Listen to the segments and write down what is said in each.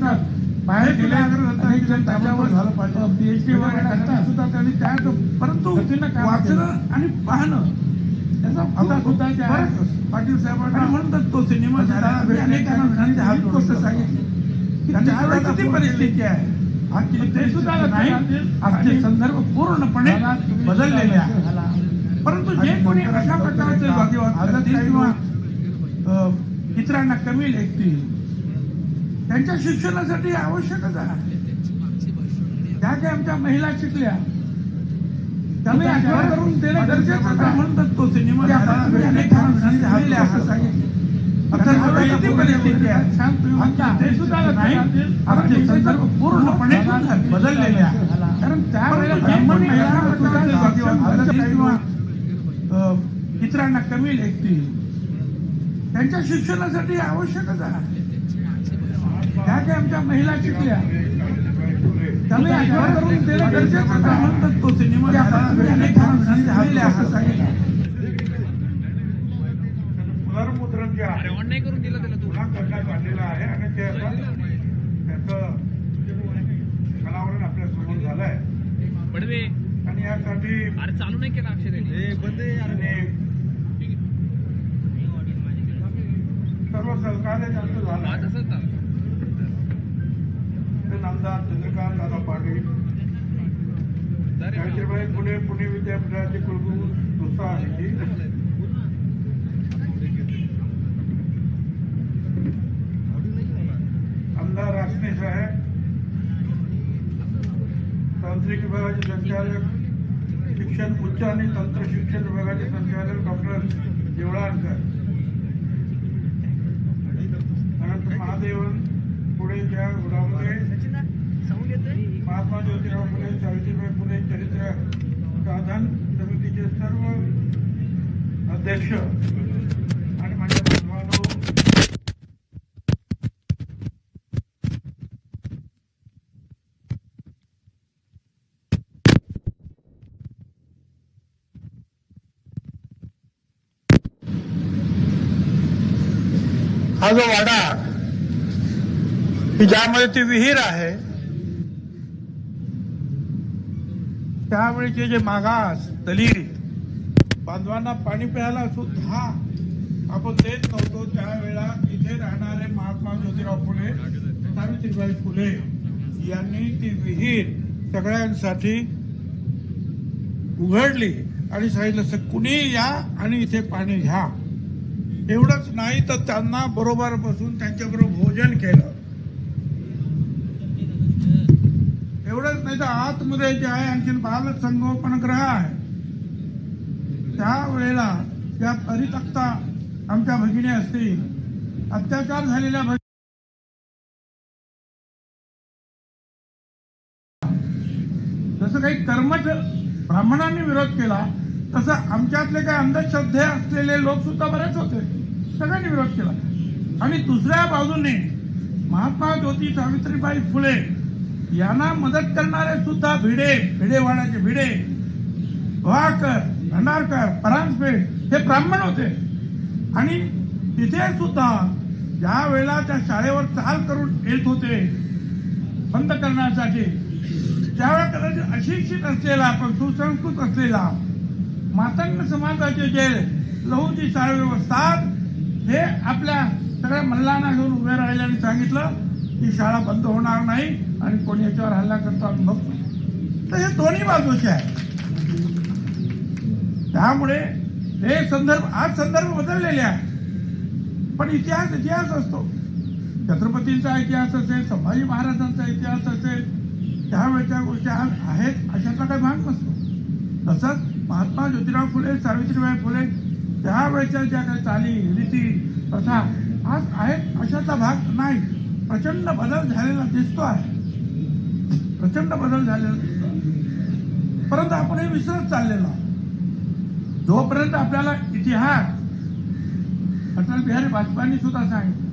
करतात बाहेर गेले अनेक जण त्याच्यावर झालं पाहिजे. पीएचडी वगैरे करतात. सुद्धा त्यांनी त्या परंतु वाचणं आणि पाहणं त्याचा आता सुद्धा त्या पाटील साहेबांना म्हणतात तो सिनेमा अनेकांना विनंती गोष्ट सांगितली. किती परिस्थिती आहे. ते सुद्धा नाही आजचे संदर्भ पूर्णपणे बदललेले आहे. परंतु जे कोणी अशा प्रकारचे करतील किंवा अ, इतरांना कमी लेखतील त्यांच्या शिक्षणासाठी आवश्यकच आहे. त्या काही आमच्या महिला शिकल्या. त्यामुळे आठवण करून देणं गरजेचं आहे. म्हणतात तो सिनेमा पूर्णपणे बदललेले आहे. कारण त्यावेळेला इतरांना कमी लेखतील. त्यांच्या शिक्षणासाठी आवश्यकच आहे. त्या काही आमच्या महिला शिकल्या त्यामुळे आठवण करून देणं गरजेचं आहे. म्हणतात तो सिनेमा सांगितली पुनर्मुद्रण जे आहे पुन्हा करण्यात आलेलं आहे आणि ते आता त्याचं अनावरण आपल्यासमोर झालं आहे पडवे. आणि यासाठी अरे चालू नाही केला अक्षय त्यांनी. सर्व सहकार्य त्यांचं झालं आज आमदार चंद्रकांत दादा पाटील सावित्रीबाई फुले पुणे विद्यापीठाचे कुलगुरू संस्था आहे आमदार रासने साहेब तांत्रिक विभागाचे संचालक शिक्षण उच्च आणि तंत्र शिक्षण विभागाचे संचालक डॉक्टर देवळाणकर अनंत महादेवन पुढेच्या गुडामध्ये महात्मा ज्योतिराव फुले सावित्रीबाई फुले चरित्र साधन समितीचे सर्व अध्यक्ष आणि माझ्या हा जो वाडा की ज्यामध्ये ती विहीर आहे त्यावेळीचे जे मागास दलित बांधवांना पाणी प्यायला सुद्धा आपण देत नव्हतो. त्यावेळेला इथे राहणारे महात्मा ज्योतिराव फुले सावित्रीबाई फुले यांनी ती विहीर सगळ्यांसाठी उघडली आणि सांगितलं "स- कुणी या आणि इथे पाणी घ्या. एवढंच नाही तर त्यांना बरोबर बसून त्यांच्याबरोबर भोजन केलं. एवढंच नाही तर आतमध्ये जे आहे आणखीन बाल संगोपनगृह आहे. त्यावेळेला त्या परितक्ता आमच्या भगिनी असतील. अत्याचार झालेल्या भगिनी जसं काही कर्मच ब्राह्मणांनी विरोध केला तसं आमच्यातले काही अंधश्रद्धे असलेले लोक सुद्धा बरेच होते. सगळ्यांनी विरोध केला. आणि दुसऱ्या बाजूने महात्मा ज्योती सावित्रीबाई फुले यांना मदत करणारे सुद्धा भिडे भिडेवाड्याचे भिडे. वाकर भंडारकर परांजपेठ हे ब्राह्मण होते. आणि तिथे सुद्धा ज्या वेळेला त्या शाळेवर चाल करून येत होते. बंद करण्यासाठी. त्यावेळेला कदाचित अशिक्षित असलेला पण सुसंस्कृत असलेला मातंग समाजाचे जे लहूची साळवे असतात हे आपल्या सगळ्या मल्लांना घेऊन उभे राहिले आणि सांगितलं की शाळा बंद होणार नाही. आणि कोणी याच्यावर हल्ला करतो आम्ही बघतो. तर हे दोन्ही बाजूचे आहे. त्यामुळे हे संदर्भ आज संदर्भ बदललेले आहे पण इतिहास इतिहास असतो. छत्रपतींचा इतिहास असेल संभाजी महाराजांचा इतिहास असेल त्यावेळेच्या गोष्टी आज आहेत अशातला काही भाग नसतो. तसंच महात्मा ज्योतिराव फुले सावित्रीबाई फुले त्यावेळेच्या ज्या काही चाली रीती प्रथा आज आहेत अशातला भाग नाही. प्रचंड बदल झालेला दिसतो आहे. प्रचंड बदल झालेला दिसतो परंतु आपण हे विसरत चाललेलो आहोत. जोपर्यंत आपल्याला इतिहास अटल बिहारी वाजपेयींनी सुद्धा सांगितलं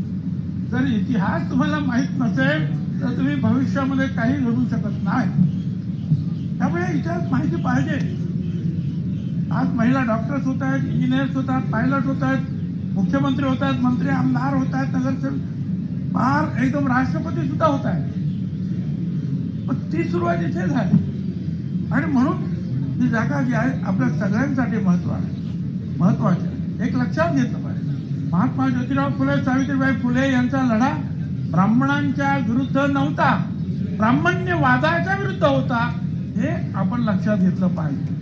जर इतिहास तुम्हाला माहीत नसेल तर तुम्ही भविष्यामध्ये काही घडू शकत नाही. त्यामुळे इतिहास माहिती पाहिजे. आज महिला डॉक्टर्स होत आहेत इंजिनियर्स होत आहेत पायलट होत आहेत मुख्यमंत्री होत आहेत मंत्री आमदार होत आहेत नगरसेवक फार एकदम राष्ट्रपती सुद्धा होत आहे पण ती सुरुवात इथे झाली. आणि म्हणून ही जागा जी आहे आपल्या सगळ्यांसाठी महत्त्व आहे महत्वाची. आहे. एक लक्षात घेतलं पाहिजे. महात्मा ज्योतिराव फुले सावित्रीबाई फुले यांचा लढा ब्राह्मणांच्या विरुद्ध नव्हता. ब्राह्मण्यवादाच्या विरुद्ध होता हे आपण लक्षात घेतलं पाहिजे.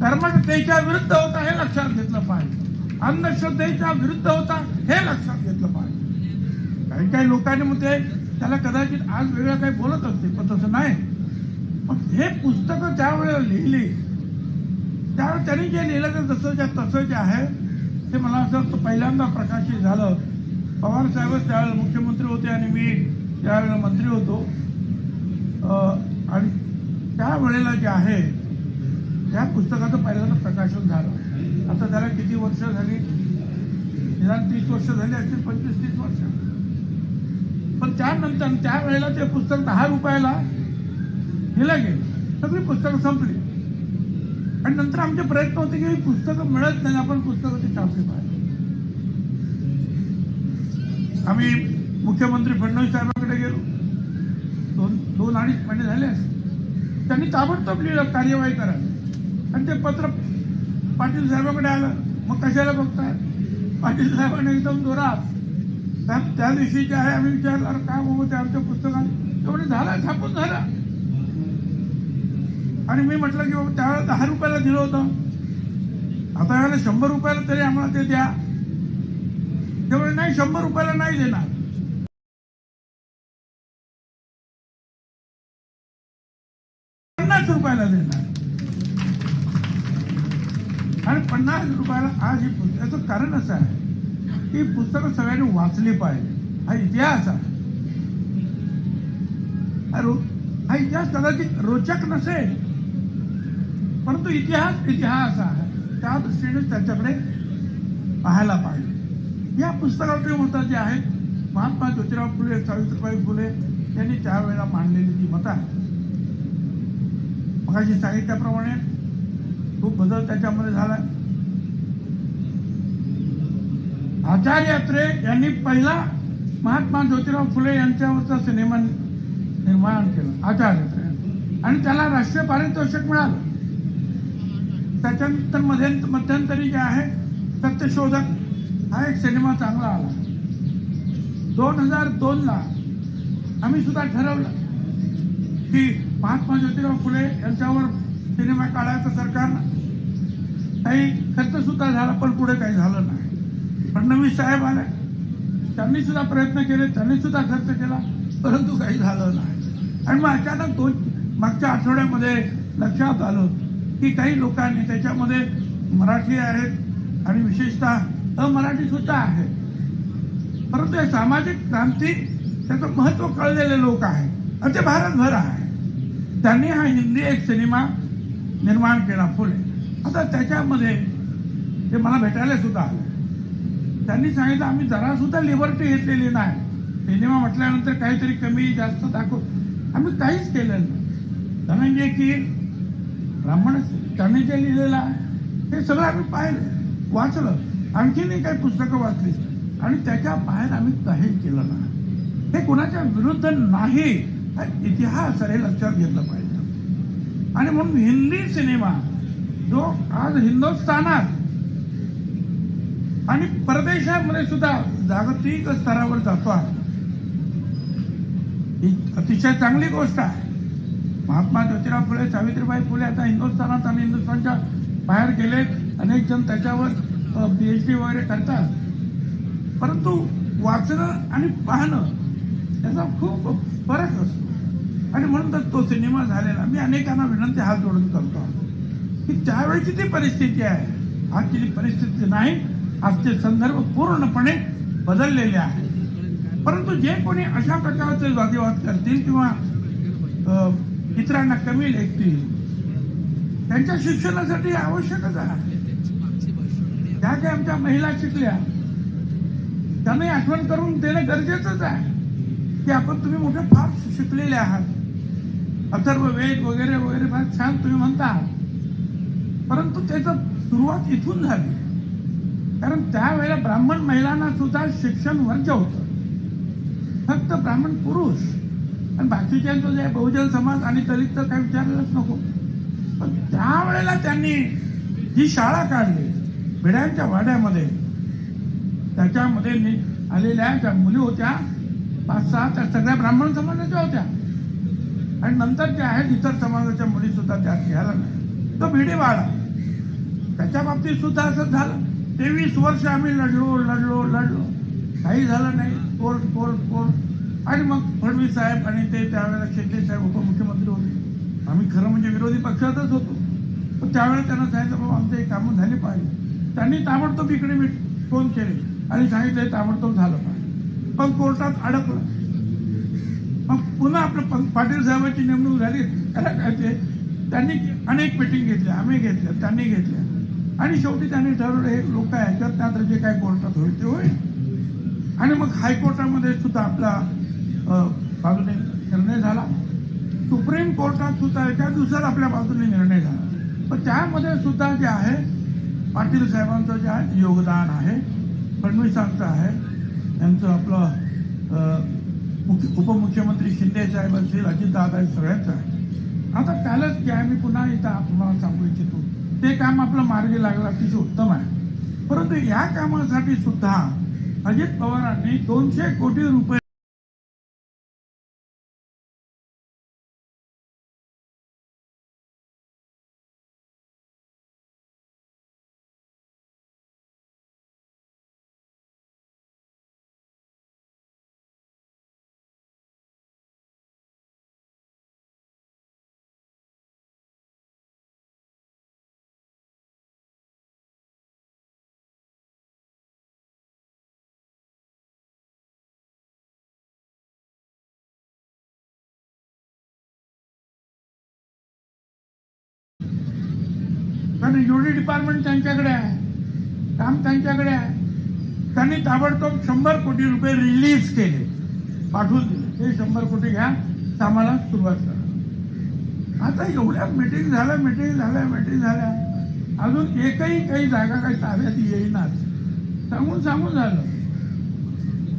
कर्मठतेच्या विरुद्ध होता हे लक्षात घेतलं पाहिजे. अंधश्रद्धेच्या विरुद्ध होता हे लक्षात घेतलं पाहिजे. काही काही लोकांनी मग ते त्याला कदाचित आज वेगळं काही बोलत असते पण तसं नाही. पण हे पुस्तकं त्यावेळेला लिहिली. त्यावेळेस त्यांनी जे लिहिलं ते जसं ज्या तसं जे आहे ते मला असं वाटतं पहिल्यांदा प्रकाशित झालं. पवार साहेबच त्यावेळेला मुख्यमंत्री होते आणि मी त्यावेळेला मंत्री होतो. आणि त्यावेळेला जे आहे त्या पुस्तकाचं पहिल्यांदा प्रकाशन झालं. आता त्याला किती वर्ष झाली? निदान तीस वर्ष झाली असतील पंचवीस तीस वर्ष. पण त्यानंतर त्यावेळेला ते पुस्तक दहा रुपयाला दिलं गेलं. सगळी पुस्तकं संपली. आणि नंतर आमचे प्रयत्न होते की पुस्तकं मिळत नाही आपण पुस्तकं ते छापली पाहिजे आम्ही मुख्यमंत्री फडणवीस साहेबांकडे गेलो. दोन दोन अडीच महिने झाले त्यांनी ताबडतोब लिहिलं कार्यवाही करा आणि ते पत्र पाटील साहेबांकडे आलं. मग कशाला बघताय? पाटील साहेबांनी एकदम जोरात त्या त्या दिवशी जे आहे आम्ही विचारलं काय बाबा ते आमच्या पुस्तकात तेवढे झालं छापून झालं. आणि मी म्हटलं की बाबा त्यावेळेला दहा रुपयाला दिलं होतं. आता यावेळेला शंभर रुपयाला तरी आम्हाला ते द्या. तेवढे नाही शंभर रुपयाला नाही देणार. पन्नास रुपयाला देणार. आणि पन्नास रुपयाला आज ही पुस्तकाचं कारण असं आहे. ही पुस्तकं सगळ्यांनी वाचली पाहिजे. हा इतिहास आहे. हा रो- हा इतिहास कदाचित रोचक नसेल परंतु इतिहास इतिहास आहे. त्या दृष्टीने त्याच्याकडे पाहायला पाहिजे. या पुस्तकाचे मतं जे आहेत महात्मा ज्योतिराव फुले सावित्रीबाई फुले यांनी त्यावेळेला मांडलेली जी मतं आहेत. मगाशी सांगितल्याप्रमाणे खूप बदल त्याच्यामध्ये झाला. आचार्य अत्रे यांनी पहिला महात्मा ज्योतिराव फुले यांच्यावरचा सिनेमा निर्माण केला. आचार्य अत्रे आणि त्याला राष्ट्रीय पारितोषिक मिळालं. त्याच्यानंतरमध्ये मध्यंतरी जे आहे सत्यशोधक हा एक सिनेमा चांगला आला. दोन हजार दोनला आम्ही सुद्धा ठरवलं की महात्मा ज्योतिराव फुले यांच्यावर सिनेमा काढायचं सरकारनं. काही खर्च सुद्धा झाला पण पुढे काही झालं नाही. फडणवीस साहेब आले. त्यांनी सुद्धा प्रयत्न केले त्यांनी सुद्धा खर्च केला परंतु काही झालं नाही. आणि मग अचानक दोन मागच्या आठवड्यामध्ये लक्षात आलं की काही लोकांनी त्याच्यामध्ये मराठी आहेत आणि विशेषतः अमराठी सुद्धा आहेत. परंतु हे सामाजिक क्रांती त्याचं महत्त्व कळलेले लोक आहेत. आणि ते भारतभर आहे त्यांनी हा हिंदी एक सिनेमा निर्माण केला फुले. आता त्याच्यामध्ये ते मला भेटायला सुद्धा आले. त्यांनी सांगितलं आम्ही जरा सुद्धा लिबर्टी घेतलेली नाही. सिनेमा म्हटल्यानंतर काहीतरी कमी जास्त दाखव आम्ही काहीच केलेलं नाही. धनंजय की ब्राह्मण त्यांनी जे लिहिलेलं आहे. हे सगळं आम्ही पाहिलं वाचलं. आणखीनही काही पुस्तकं वाचली. आणि त्याच्या बाहेर आम्ही काही केलं नाही. हे कोणाच्या विरुद्ध नाही हा इतिहास हे लक्षात घेतलं पाहिजे. आणि म्हणून हिंदी सिनेमा जो आज हिंदुस्थानात आणि परदेशामध्ये सुद्धा जागतिक स्तरावर जातो आहे. ही अतिशय चांगली गोष्ट आहे. महात्मा ज्योतिराव फुले सावित्रीबाई फुले आता हिंदुस्थानात आणि हिंदुस्थानच्या बाहेर गेले अनेक जण त्याच्यावर पीएच डी वगैरे करतात. परंतु वाचणं आणि पाहणं याचा खूप फरक असतो. आणि म्हणून तर तो सिनेमा झालेला. मी अनेकांना विनंती हात जोडून करतो. की त्यावेळेची ती परिस्थिती आहे आजची ती परिस्थिती नाही. आजचे संदर्भ पूर्णपणे बदललेले आहे परंतु जे कोणी अशा प्रकारचे वादविवाद करतील किंवा इतरांना कमी लेखतील त्यांच्या शिक्षणासाठी आवश्यकच आहे. त्या ज्या आमच्या महिला शिकल्या त्यांनाही आठवण करून देणं गरजेचंच आहे. की आपण तुम्ही मोठे फार शिकलेले आहात. अथर्व वेद वगैरे वगैरे फार छान तुम्ही म्हणता. परंतु त्याचं सुरुवात इथून झाली. कारण त्यावेळेला ब्राह्मण महिलांना सुद्धा शिक्षण वर्ज्य होतं. फक्त ब्राह्मण पुरुष. आणि बाकीच्यांचं जे आहे, बहुजन समाज आणि दलित तर काही विचारायलाच नको. पण त्यावेळेला त्यांनी जी शाळा काढली भिड्यांच्या वाड्यामध्ये त्याच्यामध्ये आलेल्या ज्या मुली होत्या पाच सहा त्या सगळ्या ब्राह्मण समाजाच्या होत्या. आणि नंतर ज्या आहेत इतर समाजाच्या मुली सुद्धा त्यात घ्यायला नाही तो भिडे वाडा त्याच्या बाबतीत सुद्धा असं झालं. तेवीस वर्ष आम्ही लढलो लढलो लढलो. काही झालं नाही. कोर्ट कोर्ट कोर्ट आणि मग फडणवीस साहेब आणि ते त्यावेळेला शेट्टे साहेब उपमुख्यमंत्री होते. आम्ही खरं म्हणजे विरोधी पक्षातच होतो. पण त्यावेळेला त्यांना सांगितलं बाबा आमचे हे कामं झाली पाहिजे. त्यांनी ताबडतोब इकडे मी फोन केले आणि सांगितलं ताबडतोब झालं पाहिजे. पण कोर्टात अडकलं. मग पुन्हा आपलं प- पाटील साहेबांची नेमणूक झाली. त्याला काय ते त्यांनी अनेक मिटिंग घेतल्या आम्ही घेतल्या त्यांनी घेतल्या. आणि शेवटी त्यांनी ठरवलं हे लोक ह्याच्यात त्यात जे काय कोर्टात होईल ते होईल. आणि मग हायकोर्टामध्ये सुद्धा आपला बाजूने निर्णय झाला. सुप्रीम कोर्टात सुद्धा एका दिवसात आपल्या बाजूने निर्णय झाला. पण त्यामध्ये सुद्धा जे आहे पाटील साहेबांचं जे आहे योगदान आहे फडणवीसांचं आहे यांचं आपलं मुख्य उपमुख्यमंत्री शिंदे साहेब असतील अजितदादा आहे सगळ्यांचं आहे. आता कालच जे आहे मी पुन्हा इथं तुम्हाला सांगू इच्छितो. ते काम आपलं मार्गी लागलं अतिशय उत्तम आहे. परंतु या कामासाठी सुद्धा अजित पवारांनी दोनशे कोटी रुपये कारण युडी डिपार्टमेंट त्यांच्याकडे आहे. काम त्यांच्याकडे आहे. त्यांनी ताबडतोब शंभर कोटी रुपये रिलीज केले. पाठवून दिले. हे शंभर कोटी घ्या. कामाला सुरुवात करा. आता एवढ्या मिटिंग झाल्या मिटिंग झाल्या मिटिंग झाल्या. अजून एकही काही जागा काही ताब्यात येईनाच. सांगून सांगून झालं.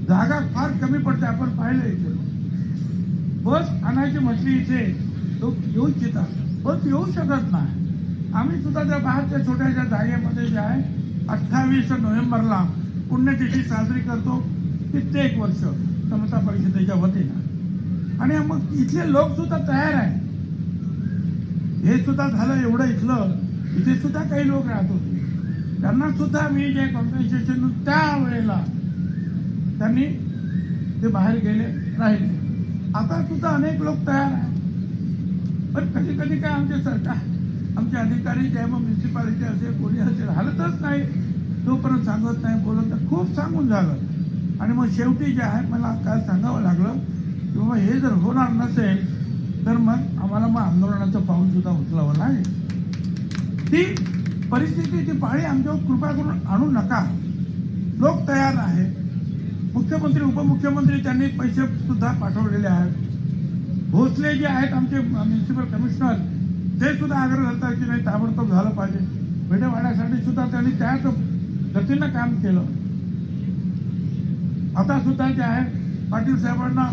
जागा फार कमी पडते. आपण पाहिलं इथे. बस आणायची म्हटली इथे. लोक येऊ इच्छितात बस येऊ शकत नाही. आम्ही सुद्धा त्या बाहेरच्या छोट्याशा जागेमध्ये जे आहे अठ्ठावीस नोव्हेंबरला पुण्यतिथी साजरी करतो कित्येक वर्ष समता परिषदेच्या वतीनं. आणि मग इथले लोक सुद्धा तयार आहे हे सुद्धा झालं एवढं इथलं इथे सुद्धा काही लोक राहत होते. त्यांना सुद्धा मी जे कॉम्पेन्सेशन त्या वेळेला त्यांनी ते बाहेर गेले राहिले. आता सुद्धा अनेक लोक तयार आहेत. पण कधी कधी काय आमचे सरकार आमचे अधिकारी जे मग म्युन्सिपालिटी असेल कोणी असेल हलतच नाही. तोपर्यंत सांगत नाही बोलत नाही. खूप सांगून झालं. आणि मग शेवटी जे आहे मला काय सांगावं लागलं की बाबा हे जर होणार नसेल तर मग आम्हाला मग आंदोलनाचं पाऊलसुद्धा उचलावं लागेल. ती परिस्थितीची पाळी आमच्यावर कृपा करून आणू नका. लोक तयार आहेत. मुख्यमंत्री उपमुख्यमंत्री त्यांनी पैसे सुद्धा पाठवलेले आहेत. भोसले जे आहेत आमचे म्युन्सिपल कमिशनर ते सुद्धा आग्रह झालता की नाही ताबडतोब झालं पाहिजे. भेडेवाड्यासाठी सुद्धा त्यांनी त्याच गतीनं काम केलं. आता सुद्धा जे आहे. पाटील साहेबांना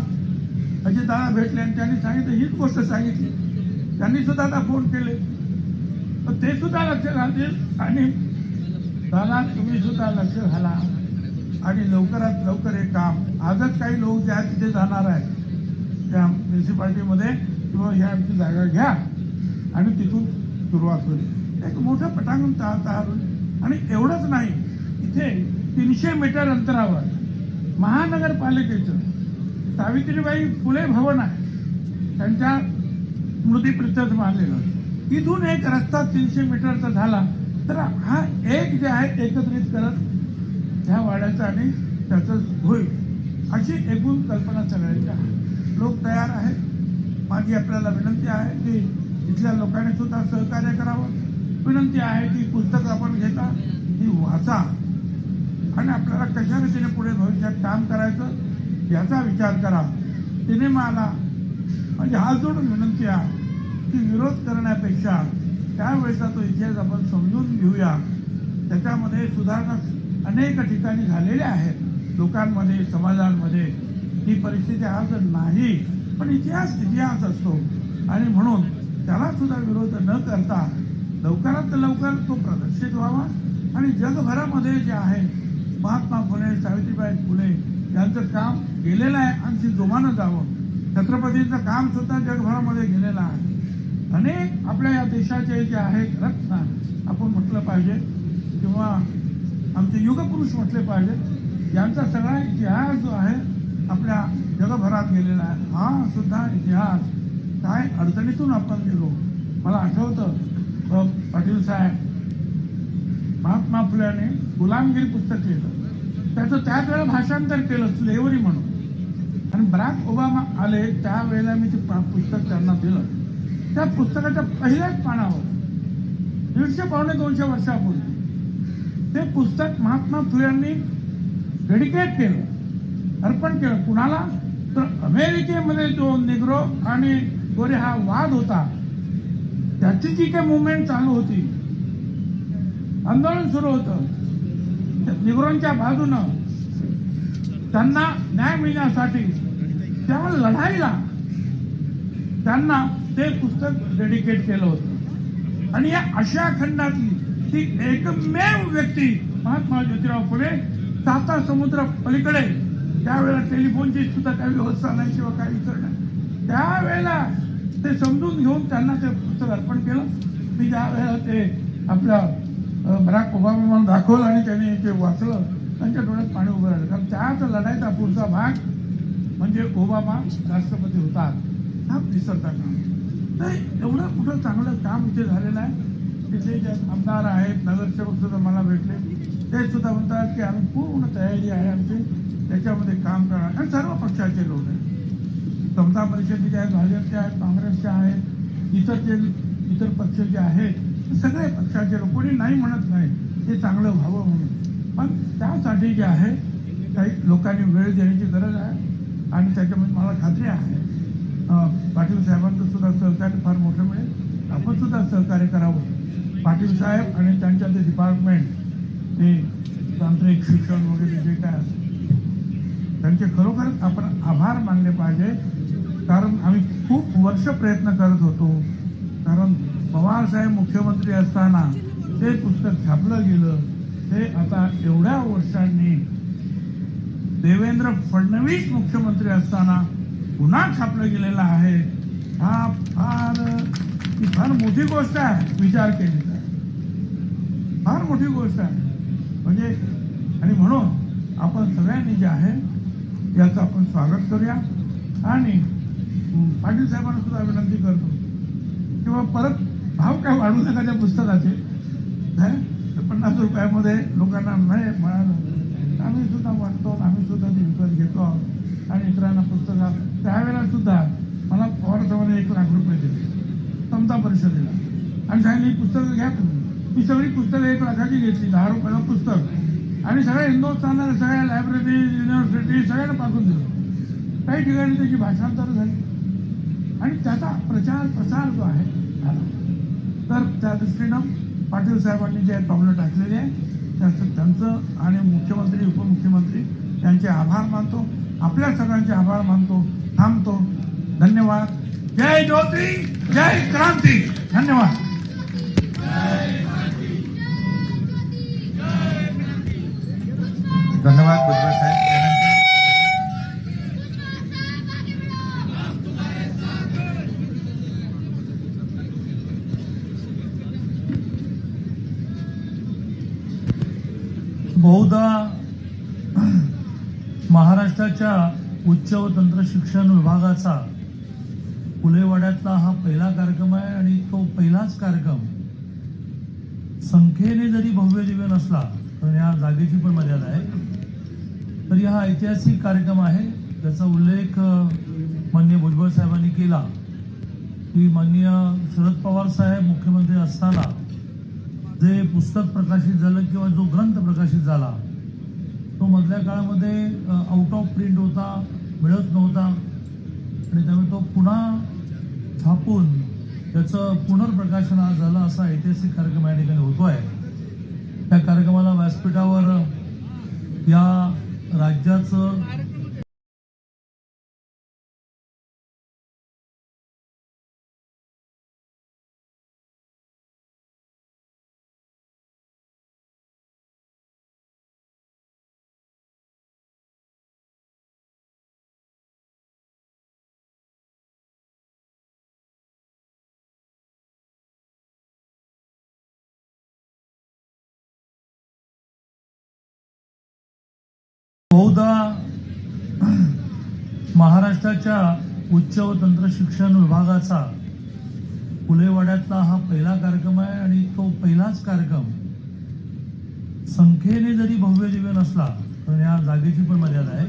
अजितदादा भेटले आणि त्यांनी सांगितलं हीच गोष्ट सांगितली. त्यांनी सुद्धा आता फोन केले. तर ते सुद्धा लक्ष घालतील आणि दादा तुम्ही सुद्धा लक्ष घाला. आणि लवकरात लवकर हे काम आजच काही लोक जे आहेत तिथे जाणार आहेत त्या म्युन्सिपाल्टीमध्ये किंवा ह्या आमची जागा घ्या. आणि तिथून सुरुवात होईल. एक मोठं पटांगण तयार तयार होईल आणि एवढंच नाही इथे तीनशे मीटर अंतरावर महानगरपालिकेचं सावित्रीबाई फुले भवन आहे. त्यांच्या स्मृतीप्रित्यर्थ बांधलेलं इथून एक रस्ता तीनशे मीटरचा झाला तर हा एक जे आहे एकत्रित करत ह्या वाड्याचं आणि त्याचं होईल अशी एकूण कल्पना सगळ्यांची आहे लोक तयार आहेत. माझी आपल्याला विनंती आहे की इथल्या लोकांनी सुद्धा सहकार्य करावं. विनंती आहे की पुस्तक आपण घेता ती वाचा. आणि आपल्याला कशा रीतीने पुढे भविष्यात काम करायचं याचा विचार करा. सिनेमाला म्हणजे हात जोडून विनंती आहे की विरोध करण्यापेक्षा त्यावेळेचा तो इतिहास आपण समजून घेऊया. त्याच्यामध्ये सुधारणा अनेक ठिकाणी झालेल्या आहेत. लोकांमध्ये समाजांमध्ये ही परिस्थिती आज नाही पण इतिहास इतिहास असतो. आणि म्हणून त्याला सुद्धा विरोध न करता लवकरात लवकर तो प्रदर्शित व्हावा. आणि जगभरामध्ये जे आहे महात्मा फुले सावित्रीबाई फुले यांचं काम गेलेलं आहे. आणखी जोमानं जावं. छत्रपतींचं काम सुद्धा जगभरामध्ये गेलेलं आहे. अनेक आपल्या या देशाचे जे आहेत रत्न आपण म्हटलं पाहिजे. किंवा आमचे युगपुरुष म्हटले पाहिजे. यांचा सगळा इतिहास जो आहे आपल्या जगभरात गेलेला आहे. हा सुद्धा इतिहास काय अडचणीतून आपण गेलो? मला आठवतं पाटील साहेब महात्मा फुल्याने गुलामगिरी पुस्तक लिहिलं. त्याचं त्याच वेळेला भाषांतर केलं स्लेवरी म्हणून. आणि बराक ओबामा आले त्यावेळेला मी ते पा- पुस्तक त्यांना दिलं. त्या पुस्तकाच्या पहिल्याच पानावर दीडशे पावणे दोनशे वर्षापूर्वी ते पुस्तक महात्मा फुल्यांनी डेडिकेट केलं अर्पण केलं. कुणाला? तर अमेरिकेमध्ये जो निग्रो आणि गोरे हा वाद होता. त्याची जी काही मुवमेंट चालू होती आंदोलन सुरू होतं. त्या बाजूनं त्यांना न्याय मिळण्यासाठी त्या लढाईला त्यांना ते पुस्तक डेडिकेट केलं होतं. आणि या अशा खंडातली ती एकमेव व्यक्ती महात्मा ज्योतिराव फुले साता समुद्र पलीकडे त्यावेळेला टेलिफोनची सुद्धा काही व्यवस्था नाही किंवा काही इतर नाही त्यावेळेला ते समजून घेऊन त्यांना ते पुस्तक अर्पण केलं. मी ज्या वेळेला ते आपल्या बराक ओबामा म्हणून दाखवलं आणि त्यांनी ते वाचलं त्यांच्या डोळ्यात पाणी उभं राहिलं. कारण त्याच लढाईचा पुढचा भाग म्हणजे ओबामा राष्ट्रपती होतात हा विसरता काम नाही एवढं कुठं चांगलं काम इथे झालेलं आहे? तिथे जे आमदार आहेत नगरसेवक सुद्धा मला भेटले. ते सुद्धा म्हणतात की आम्ही पूर्ण तयारी आहे आमची त्याच्यामध्ये काम करणार. आणि सर्व पक्षाचे लोक आहेत. समता परिषदेचे आहेत भाजपचे आहेत काँग्रेसचे आहेत इतर जे इतर पक्ष जे आहेत सगळे पक्षाचे लोक कोणी नाही म्हणत नाही ते चांगलं व्हावं म्हणून. पण त्यासाठी जे आहे काही लोकांनी वेळ देण्याची गरज आहे आणि त्याच्यामध्ये मला खात्री आहे. पाटील साहेबांचं सुद्धा सहकार्य फार मोठं मिळेल. आपण सुद्धा सहकार्य करावं. पाटील साहेब आणि त्यांच्या ते डिपार्टमेंट ते तांत्रिक शिक्षण वगैरे जे काय असेल त्यांचे खरोखरच आपण आभार मानले पाहिजे. कारण आम्ही खूप वर्ष प्रयत्न करत होतो. कारण पवारसाहेब मुख्यमंत्री असताना ते पुस्तक छापलं गेलं. ते आता एवढ्या वर्षांनी देवेंद्र फडणवीस मुख्यमंत्री असताना पुन्हा छापलं गेलेलं आहे. हा फार ही फार मोठी गोष्ट आहे विचार केली तर फार मोठी गोष्ट आहे. म्हणजे आणि म्हणून आपण सगळ्यांनी जे आहे याचं आपण स्वागत करूया. आणि पाटील साहेबांना सुद्धा विनंती करतो. किंवा परत भाव काय वाढू नका त्या पुस्तकाचे. पन्नास रुपयामध्ये लोकांना नाही मिळालं. आम्ही सुद्धा वाटतो आम्ही सुद्धा ते विकत घेतो. आणि इतरांना पुस्तकात त्यावेळेला सुद्धा मला पवार साहेबांनी एक लाख रुपये दिले. समता परिषदेला. आणि सांगितली पुस्तकं घ्या तुम्ही. मी सगळी पुस्तकं एक लाखाची घेतली दहा रुपयाला पुस्तक. आणि सगळ्या हिंदुस्थानला सगळ्या लायब्ररी युनिव्हर्सिटी सगळ्यांना पाठवून दिलं. काही ठिकाणी त्याची भाषांतर झाली. आणि त्याचा प्रचार प्रसार जो आहे झाला. तर त्या दृष्टीनं पाटील साहेबांनी जे पावलं टाकलेली आहे त्याचं त्यांचं आणि मुख्यमंत्री उपमुख्यमंत्री यांचे आभार मानतो. आपल्या सगळ्यांचे आभार मानतो थांबतो. धन्यवाद. जय ज्योती जय क्रांती. धन्यवाद. धन्यवाद साहेब. बहुधा महाराष्ट्राच्या उच्च व तंत्र शिक्षण विभागाचा फुलेवाड्यातला हा पहिला कार्यक्रम आहे आणि तो पहिलाच कार्यक्रम संख्येने जरी भव्य दिव्य नसला तर या जागेची पण मर्यादा आहे. तरी हा ऐतिहासिक कार्यक्रम आहे. त्याचा उल्लेख माननीय भुजबळ साहेबांनी केला. की माननीय शरद पवार साहेब मुख्यमंत्री असताना जे पुस्तक प्रकाशित झालं किंवा जो ग्रंथ प्रकाशित झाला तो मधल्या काळामध्ये आउट ऑफ प्रिंट होता मिळत नव्हता. आणि त्यामुळे तो पुन्हा छापून त्याचं पुनर्प्रकाशन आज झालं असा ऐतिहासिक कार्यक्रम या ठिकाणी होतो आहे त्या कार्यक्रमाला व्यासपीठावर या राज्याचं महाराष्ट्राच्या उच्च व तंत्र शिक्षण विभागाचा फुलेवाड्यातला हा पहिला कार्यक्रम आहे आणि तो पहिलाच कार्यक्रम संख्येने जरी भव्य दिव्य नसला तर या जागेची पण मर्यादा आहे.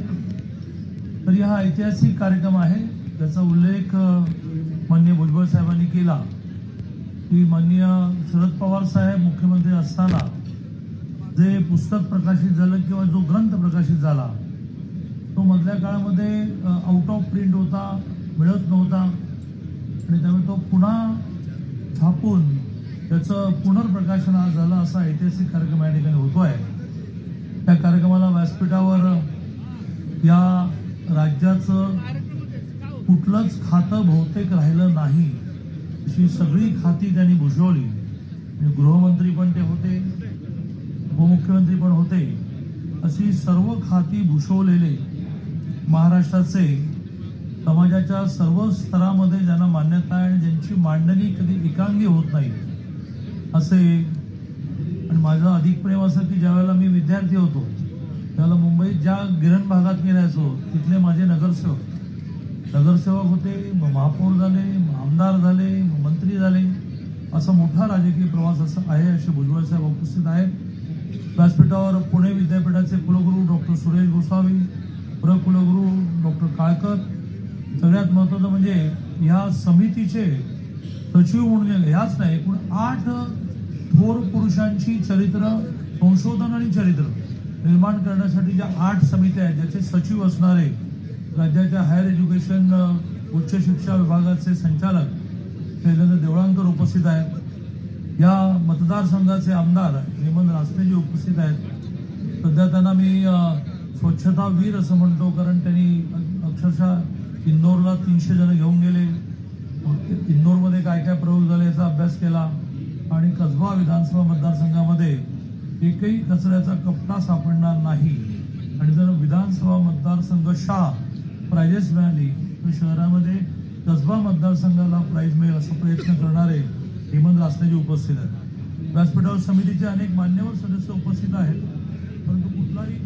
तरी हा ऐतिहासिक कार्यक्रम आहे. त्याचा उल्लेख मान्य माननीय भुजबळ साहेबांनी केला. की माननीय शरद पवार साहेब मुख्यमंत्री असताना जे पुस्तक प्रकाशित झालं किंवा जो ग्रंथ प्रकाशित झाला तो मधल्या काळामध्ये आउट ऑफ प्रिंट होता मिळत नव्हता. आणि त्यामुळे तो पुन्हा छापून त्याचं पुनर्प्रकाशन आज झालं असा ऐतिहासिक कार्यक्रम या ठिकाणी होतो आहे त्या कार्यक्रमाला व्यासपीठावर या राज्याचं कुठलंच खातं बहुतेक राहिलं नाही अशी सगळी खाती त्यांनी भूषवली गृहमंत्री पण ते होते उपमुख्यमंत्री पण होते अशी सर्व खाती भूषवलेले महाराष्ट्राचे समाजाच्या सर्व स्तरामध्ये ज्यांना मान्यता आहे आणि ज्यांची मांडणी कधी एकांगी होत नाही असे आणि माझं अधिक प्रेम असं की ज्यावेळेला मी विद्यार्थी होतो त्यावेळेला मुंबईत ज्या गिरण भागात मी राहायचो तिथले माझे नगरसेवक. नगरसेवक होते मग महापौर झाले आमदार झाले मंत्री झाले. असा मोठा राजकीय प्रवास असा आहे असे भुजबळ साहेब उपस्थित आहेत. व्यासपीठावर पुणे विद्यापीठाचे कुलगुरू डॉक्टर सुरेश गोसावी प्रकुलगुरू डॉक्टर काळकर सगळ्यात महत्वाचं म्हणजे या समितीचे सचिव म्हणून ह्याच नाही एकूण आठ थोर पुरुषांची चरित्र संशोधन आणि चरित्र निर्माण करण्यासाठी ज्या आठ समित्या आहेत ज्याचे सचिव असणारे राज्याच्या हायर एज्युकेशन उच्च शिक्षा विभागाचे संचालक शैलेंद्र देवळांकर उपस्थित आहेत. या मतदारसंघाचे आमदार हेमंत रासनेजी उपस्थित आहेत. सध्या त्यांना मी स्वच्छता वीर असं म्हणतो कारण त्यांनी अक्षरशः इंदोरला तीनशे जण घेऊन गेले. ते इंदोरमध्ये काय काय प्रयोग झाले याचा अभ्यास केला. आणि कसबा विधानसभा मतदारसंघामध्ये एकही कचऱ्याचा कपटा सापडणार नाही. आणि जर विधानसभा मतदारसंघ शाह प्राइजेस मिळाली तर शहरामध्ये कसबा मतदारसंघाला प्राईज मिळेल असा प्रयत्न करणारे हेमंत रासनेजी उपस्थित आहेत. व्यासपीठावर समितीचे अनेक मान्यवर सदस्य उपस्थित आहेत. परंतु कुठलाही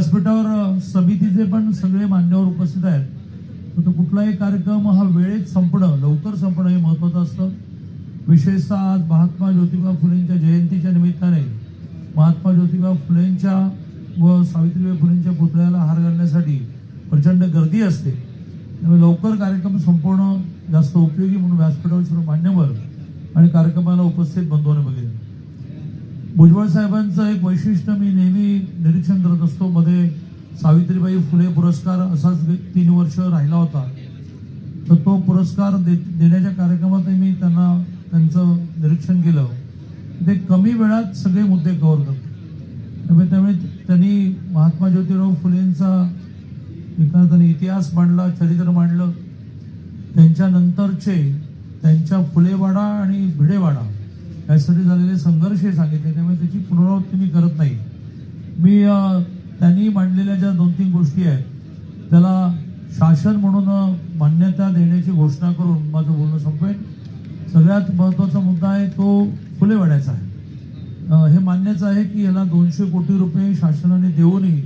व्यासपीठावर समितीचे पण सगळे मान्यवर उपस्थित आहेत. तर तो कुठलाही कार्यक्रम हा वेळेत संपणं लवकर संपणं हे महत्वाचं असतं. विशेषतः आज महात्मा ज्योतिबा फुलेंच्या जयंतीच्या निमित्ताने महात्मा ज्योतिबा फुलेंच्या व सावित्रीबाई फुलेंच्या पुतळ्याला हार घालण्यासाठी प्रचंड गर्दी असते. त्यामुळे लवकर कार्यक्रम संपवणं जास्त उपयोगी म्हणून व्यासपीठावर सर्व मान्यवर आणि कार्यक्रमाला उपस्थित बंधूने बघितलं. भुजबळ साहेबांचं एक वैशिष्ट्य मी नेहमी निरीक्षण करत असतो. मध्ये सावित्रीबाई फुले पुरस्कार असाच तीन वर्ष राहिला होता. तर तो पुरस्कार दे देण्याच्या कार्यक्रमातही मी त्यांना त्यांचं निरीक्षण केलं. ते कमी वेळात सगळे मुद्दे कव्हर करतात. त्यामुळे त्यामुळे त्यांनी महात्मा ज्योतिराव फुलेंचा एका त्यांनी इतिहास मांडला चरित्र मांडलं. त्यांच्यानंतरचे त्यांच्या फुलेवाडा आणि भिडेवाडा त्यासाठी झालेले संघर्ष सांगितले त्यामुळे त्याची पुनरावृत्ती मी करत नाही. मी त्यांनी मांडलेल्या ज्या दोन तीन गोष्टी आहेत त्याला शासन म्हणून मान्यता देण्याची घोषणा करून माझं बोलणं संपेल. सगळ्यात महत्त्वाचा मुद्दा आहे तो फुलेवाड्याचा आहे. हे मान्यचं आहे की याला दोनशे कोटी रुपये शासनाने देऊनही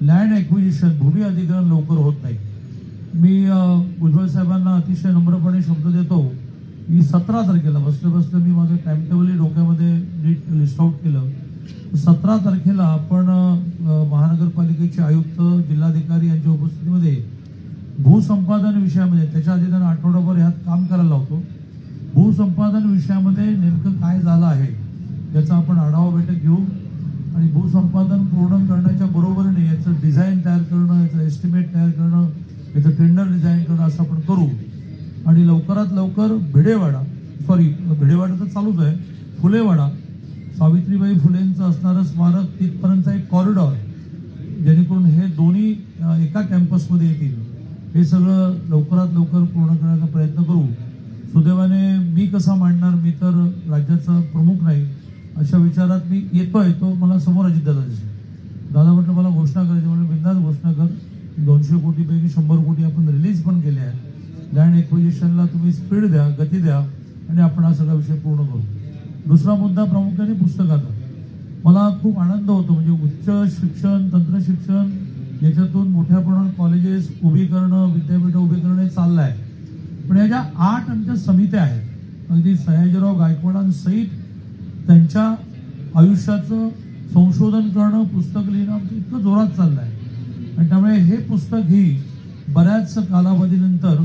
लँड ॲक्विजिशन भूमी अधिग्रहण लवकर होत नाही. मी अ, भुजबळ साहेबांना अतिशय नम्रपणे शब्द देतो मी सतरा तारखेला बसलं बसलं मी माझं टाइम टेबलही डोक्यामध्ये नीट लिस्ट आउट केलं. सतरा तारखेला आपण महानगरपालिकेचे आयुक्त जिल्हाधिकारी यांच्या उपस्थितीमध्ये भूसंपादन विषयामध्ये त्याच्या आधी त्यांना आठवडाभर ह्यात काम करायला लावतो भूसंपादन विषयामध्ये नेमकं काय झालं आहे याचा आपण आढावा बैठक घेऊ. आणि भूसंपादन पूर्ण करण्याच्या बरोबरीने याचं डिझाईन तयार करणं याचं एस्टिमेट तयार करणं याचं टेंडर डिझाईन करणं असं आपण करू. आणि लवकरात लवकर भिडेवाडा सॉरी भिडेवाडा तर चालूच आहे फुलेवाडा सावित्रीबाई फुलेंचं असणारं स्मारक तिथपर्यंतचा एक कॉरिडॉर जेणेकरून हे दोन्ही एका कॅम्पसमध्ये येतील. हे सगळं लवकरात लवकर पूर्ण करण्याचा प्रयत्न करू. सुदैवाने मी कसा मांडणार मी तर राज्याचा प्रमुख नाही अशा विचारात मी येतोय तो मला समोर अजित दादा दादा म्हटलं मला घोषणा करायची म्हटलं बिंदास घोषणा कर. दोनशे कोटीपैकी शंभर कोटी आपण रिलीज पण केले आहे लँड एक्विजिशनला तुम्ही स्पीड द्या गती द्या आणि आपण हा सगळा विषय पूर्ण करू. दुसरा मुद्दा प्रामुख्याने पुस्तकाचा. मला खूप आनंद होतो म्हणजे उच्च शिक्षण तंत्र शिक्षण याच्यातून मोठ्या प्रमाणात कॉलेजेस उभी करणं विद्यापीठं उभी करणं हे चाललं आहे पण या ज्या आठ आमच्या समित्या आहेत अगदी सयाजीराव गायकवाडांसहित त्यांच्या आयुष्याचं संशोधन करणं पुस्तक लिहिणं आमचं इतकं जोरात चाललं आहे आणि त्यामुळे हे पुस्तक ही बऱ्याच कालावधीनंतर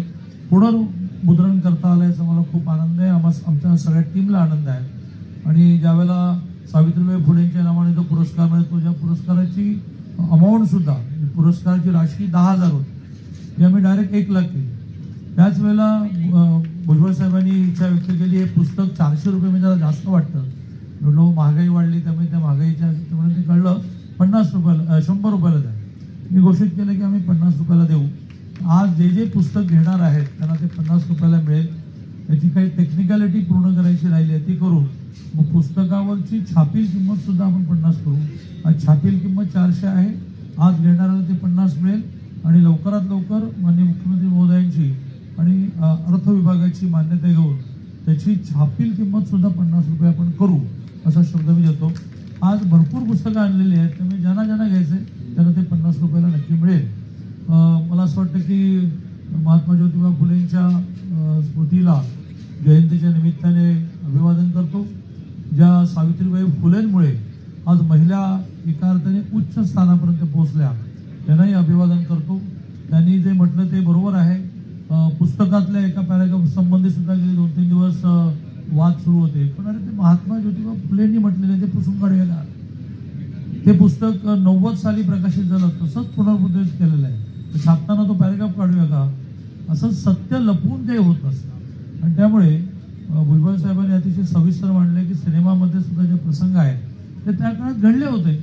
पुनर्मुद्रण करता आलं याचा मला खूप आनंद आहे. आम्हा आमच्या सगळ्या टीमला आनंद आहे. आणि ज्यावेळेला सावित्रीबाई फुलेंच्या नावाने जो पुरस्कार मिळतो ज्या पुरस्काराची अमाऊंट सुद्धा म्हणजे पुरस्काराची राशी दहा हजार होती ती आम्ही डायरेक्ट एक लाख केली. त्याच वेळेला भुजबळ साहेबांनी इच्छा व्यक्त केली हे पुस्तक चारशे रुपये म्हणजे जरा जास्त वाटतं. म्हणलं हो, महागाई वाढली त्यामुळे त्या महागाईच्या त्यामुळे ते कळलं. पन्नास रुपयाला शंभर रुपयाला द्या. मी घोषित केलं की आम्ही पन्नास रुपयाला देऊ. आज जे जे पुस्तक घेणार आहेत त्यांना ते पन्नास रुपयाला मिळेल. त्याची काही टेक्निकॅलिटी पूर्ण करायची राहिली आहे ती करू. मग पुस्तकावरची छापील किंमत सुद्धा आपण पन्नास करू. आज छापील किंमत चारशे आहे. आज घेणाऱ्याला ते पन्नास मिळेल. आणि लवकरात लवकर माननीय मुख्यमंत्री महोदयांची आणि अर्थ विभागाची मान्यता घेऊन त्याची छापील किंमत सुद्धा पन्नास रुपये आपण करू असा शब्द मी देतो. आज भरपूर पुस्तकं आणलेली आहेत त्यामुळे ज्यांना ज्यांना घ्यायचे त्यांना ते पन्नास रुपयाला नक्की मिळेल. मला असं वाटतं की महात्मा ज्योतिबा फुलेंच्या स्मृतीला जयंतीच्या निमित्ताने अभिवादन करतो ज्या सावित्रीबाई फुलेंमुळे आज महिला एका अर्थाने उच्च स्थानापर्यंत पोहोचल्या त्यांनाही अभिवादन करतो. त्यांनी जे म्हटलं ते बरोबर आहे. पुस्तकातल्या एका पॅराग्राफ संबंधी सुद्धा गेले दोन तीन दिवस वाद सुरू होते. पण अरे ते महात्मा ज्योतिबा फुलेंनी म्हटलेले ते पुसून काढूया ते पुस्तक नव्वद साली प्रकाशित झालं तसंच पुनर्मुद्रित केलेलं आहे. छापताना तो पॅरेग्राफ काढूया का? असं सत्य लपवून ते होत असतं. आणि त्यामुळे भुजबळ साहेबांनी अतिशय सविस्तर मांडले की सिनेमामध्ये सुद्धा जे प्रसंग आहेत ते त्या काळात घडले होते.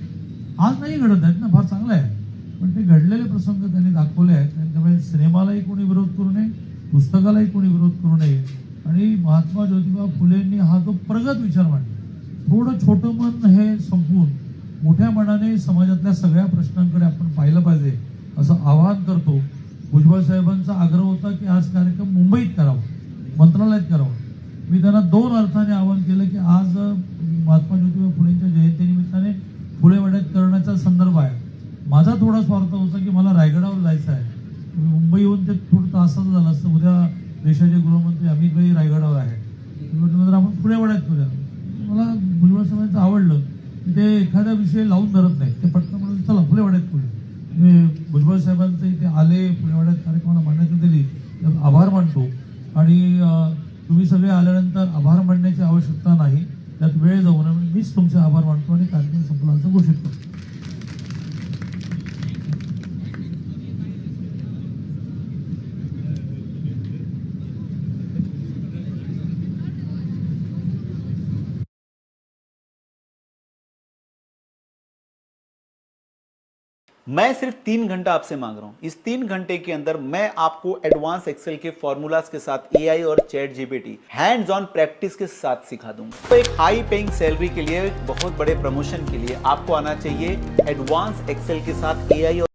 आज नाही घडत आहेत ना फार चांगलं आहे. पण ते घडलेले प्रसंग त्यांनी दाखवले आहेत. आणि त्यामुळे सिनेमालाही कोणी विरोध करू नये पुस्तकालाही कोणी विरोध करू नये. आणि महात्मा ज्योतिबा फुलेंनी हा जो प्रगत विचार मांडला थोडं छोटं मन हे संपवून मोठ्या मनाने समाजातल्या सगळ्या प्रश्नांकडे आपण पाहिलं पाहिजे. असं आवाहन करतो. भुजबळ साहेबांचा आग्रह होता की आज कार्यक्रम मुंबईत करावा मंत्रालयात करावा. मी त्यांना दोन अर्थाने आवाहन केलं की आज महात्मा ज्योतिबा फुलेंच्या जयंतीनिमित्ताने फुले वाड्यात करण्याचा संदर्भ आहे. माझा थोडा स्वार्थ होता की मला रायगडावर जायचं आहे. मुंबईहून मुंबई येऊन ते थोडं त्रासाचं झालं असतं. उद्या देशाचे गृहमंत्री अमित भाई रायगडावर आहे म्हटलं तर आपण फुले वाड्यात करूया. मला भुजबळ साहेबांचं आवडलं की ते एखादा विषय लावून धरत नाही ते मैं सिर्फ़ तीन घंटा आपसे मांग रहा हूँ। इस तीन घंटे के अंदर मैं आपको एडवांस एक्सेल के फॉर्मूलाज के साथ एआई और ChatGPT hands on practice के साथ सिखा दूँगा। तो एक हाई पेइंग सैलरी के लिए, एक बहुत बड़े प्रमोशन के लिए आपको आना चाहिए एडवांस एक्सेल के साथ एआई और